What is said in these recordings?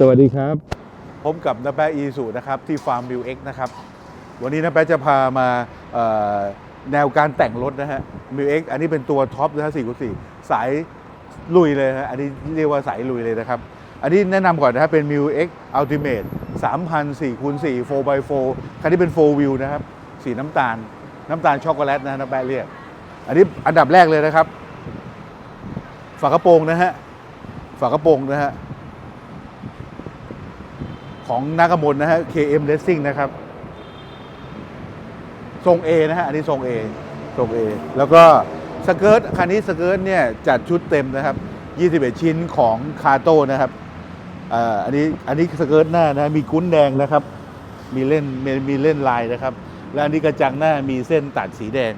สวัสดีครับพบกับนาแปะอีสุนะครับที่ฟาร์มมิวเอ็กนะครับ วันนี้นาแปะจะพามาแนวการแต่งรถนะฮะมิวเอ็กอันนี้เป็นตัวท็อปนะฮะสี่คูสี่สายลุยเลยฮะอันนี้เรียกว่าสายลุยเลยนะครับ อันนี้แนะนำก่อนนะฮะเป็น m ิวเอ็กอัลติเมท3,000 4คูณ4 4x4 คันนี้เป็น4 wheel นะครับสีน้ำตาล น้ำตาลช็อกโกแลตนะฮะนาแปะเรียก อันนี้อันดับแรกเลยนะครับ ฝากระโปรงนะฮะฝากระโปรงนะฮะ ของนากมลนะฮะ KM Racing นะครับ ทรง A นะฮะ อันนี้ทรง A ทรง A แล้วก็สเกิร์ตคันนี้สเกิร์ตเนี่ยจัดชุดเต็มนะครับ 21 ชิ้นของคาโต้นะครับอ่ออันนี้อันนี้สเกิร์ตหน้านะมีกุ้นแดงนะครับ มีเล่นมีมีเล่นลายนะครับ และอันนี้กระจังหน้ามีเส้นตัดสีแดง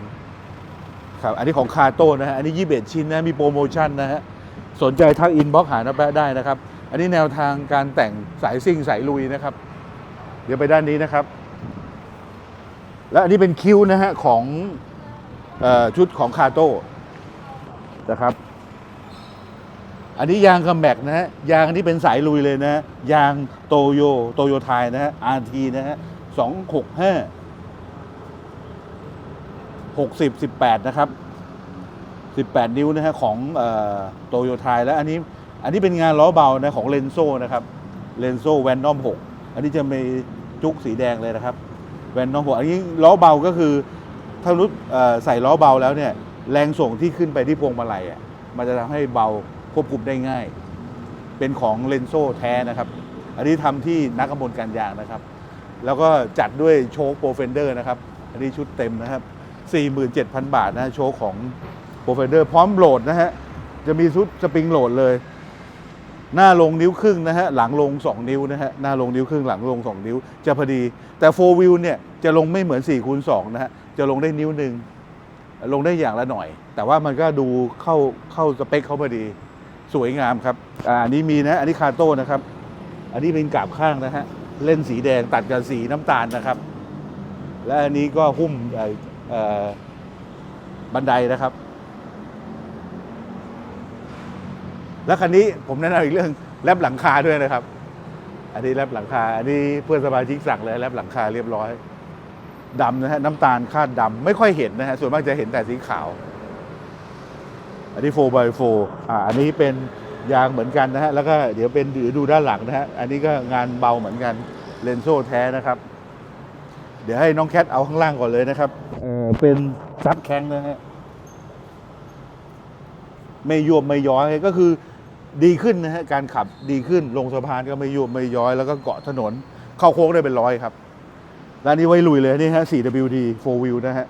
ครับอันนี้ของคาโต้นะฮะอันนี้ 21 ชิ้นนะมีโปรโมชั่นนะฮะสนใจทักอินบ็อกหาน้าแปะได้นะครับ อันนี้แนวทางการแต่งสายซิ่งสายลุยนะครับ เดี๋ยวไปด้านนี้นะครับ และอันนี้เป็นคิวนะฮะของออชุดของคาโต้นะครับ อันนี้ยางกับแม็กนะฮะยางอันนี้เป็นสายลุยเลยนะ ยางโตโยโตโยไทยนะฮะ RT นะฮะสองหกห้าหกสิบสิบแปดนะครับ18นิ้วนะฮะของโตโยไทยแล้วอันนี้ อันนี้เป็นงานล้อเบานะของเลนโซนะครับเลนโซแวนนอม6อันนี้จะมีจุกสีแดงเลยนะครับแวนนอม6อันนี้ล้อเบาก็คือถ้ารุดใส่ล้อเบาแล้วเนี่ยแรงส่งที่ขึ้นไปที่พวงมาลัยอะมันจะทำให้เบาควบคุมได้ง่าย เป็นของเลนโซแท้นะครับ อันนี้ทำที่นักกำมลการยางนะครับ แล้วก็จัดด้วยโชคโปรเฟนเดอร์นะครับ อันนี้ชุดเต็มนะครับ 47,000 บาทนะฮะโชคของโปรเฟนเดอร์พร้อมโหลดนะฮะ จะมีชุดสปริงโหลดเลย หน้าลงนิ้วครึ่งนะฮะหลังลง 2 นิ้วนะฮะหน้าลงนิ้วครึ่งหลังลง 2 นิ้ว จะพอดี แต่โฟวิวเนี่ยจะลงไม่เหมือน4คูณ2นะฮะจะลงได้นิ้วหนึ่งลงได้อย่างละหน่อย แต่ว่ามันก็ดูเข้าเข้าสเปคเขาพอดีสวยงามครับอ่าอันนี้มีนะอันนี้คาโต้นะครับ อันนี้เป็นกาบข้างนะฮะเล่นสีแดงตัดกับสีน้ำตาลนะครับ และอันนี้ก็หุ้มเออเออบันไดนะครับ แล้วคันนี้ผมแนะนำอีกเรื่องแลบหลังคาด้วยนะครับ อันนี้แลบหลังคา อันนี้เพื่อนสมาชิกสั่งเลยแลบหลังคาเรียบร้อยดำนะฮะน้ำตาลคาดดำไม่ค่อยเห็นนะฮะส่วนมากจะเห็นแต่สีขาว อันนี้ 4x4 อ่าอันนี้เป็นยางเหมือนกันนะฮะแล้วก็เดี๋ยวเป็นเดี๋ยวดูด้านหลังนะฮะอันนี้ก็งานเบาเหมือนกันเลนโซ่แท้นะครับ เดี๋ยวให้น้องแคทเอาข้างล่างก่อนเลยนะครับเออเป็นซับแข้งนะฮะ ไม่ยวบไม่ย้อยก็คือดีขึ้นนะฮะการขับดีขึ้นลงสะพานก็ไม่ยวบไม่ย้อย แล้วก็เกาะถนน เข้าโค้งได้เป็นร้อยครับแล้วนนี้ไว้ลุยเลยนี่ฮะ 4WD 4 wheel นะฮะ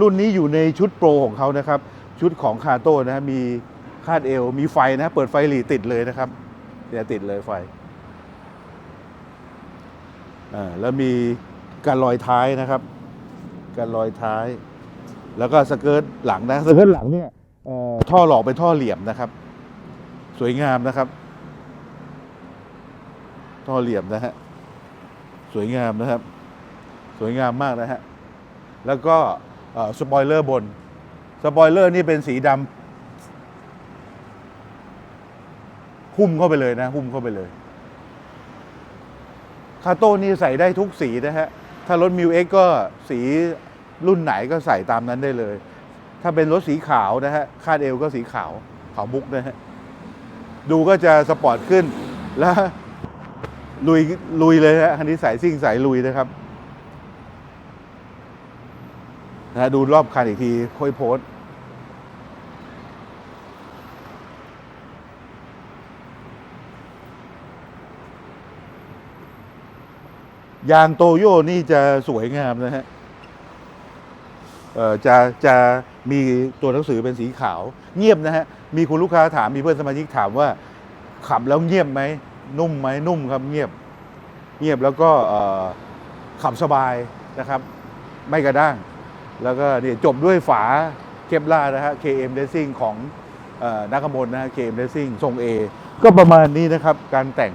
รุ่นนี้อยู่ในชุดโปรของเขานะครับ ชุดของคาโต้นะฮะมีคาดเอว มีไฟนะ เปิดไฟหลีติดเลยนะครับเนี่ยติดเลยไฟอ่าแล้วมีการลอยท้ายนะครับ การลอยท้าย แล้วก็สเกิร์ตหลังนะสเกิร์ตหลังเนี่ย ท่อหลอกเป็นท่อเหลี่ยมนะครับ สวยงามนะครับ ท่อเหลี่ยมนะฮะสวยงามนะครับ สวยงามมากนะฮะแล้วก็สปอยเลอร์บนสปอยเลอร์นี่เป็นสีดำหุ้มเข้าไปเลยนะหุ้มเข้าไปเลยคาโต้นี่ใส่ได้ทุกสีนะฮะ ถ้ารถมิวเอ็กก็สีรุ่นไหนก็ใส่ตามนั้นได้เลย ถ้าเป็นรถสีขาวนะฮะคาดเอวก็สีขาวขาวมุกนะฮะดูก็จะสปอร์ตขึ้นแล้วลุยลุยเลยฮะคันนี้สายซิ่งสายลุยนะครับนะฮะดูรอบคันอีกทีค่อยโพสยางโตโยนี่จะสวยงามนะฮะ เอ่อ จะ จะ มีตัวหนังสือเป็นสีขาว เงียบนะฮะ มีคุณลูกค้าถามมีเพื่อนสมาชิกถามว่าขับแล้วเงียบไหมนุ่มไหมนุ่มครับเงียบ เงียบแล้วก็ขับสบายนะครับ ไม่กระด้าง แล้วก็นี่จบด้วยฝาเคปล่านะฮะ KM Racing ของออนักขมลนะฮะ KM Racing ทรง A ก็ประมาณนี้นะครับ การแต่ง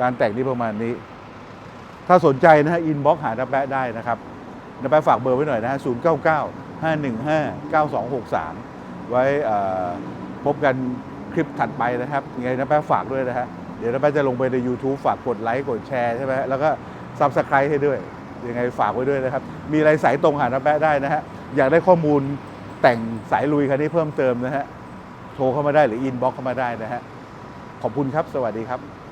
การแต่งนี่ประมาณนี้ ถ้าสนใจนะฮะอินบ็อกหาดับแปะได้นะครับ ดับแปะฝากเบอร์ไว้หน่อยนะฮะ0 9 9 5 1 5 9 2 6 3ไว้เอ่อพบกันคลิปถัดไปนะครับยังไงนะแป๊ะฝากด้วยนะฮะเดี๋ยวนะแป๊ะจะลงไปใน YouTube ฝากกดไลค์กดแชร์ใช่ไหมแล้วก็ Subscribe ให้ด้วยยังไงฝากไว้ด้วยนะครับ มีอะไรสายตรงหาน้าแป๊ะได้นะฮะอยากได้ข้อมูลแต่งสายลุยคันนี้เพิ่มเติมนะฮะโทรเข้ามาได้หรืออินบ็อกเข้ามาได้นะฮะขอบคุณครับ สวัสดีครับ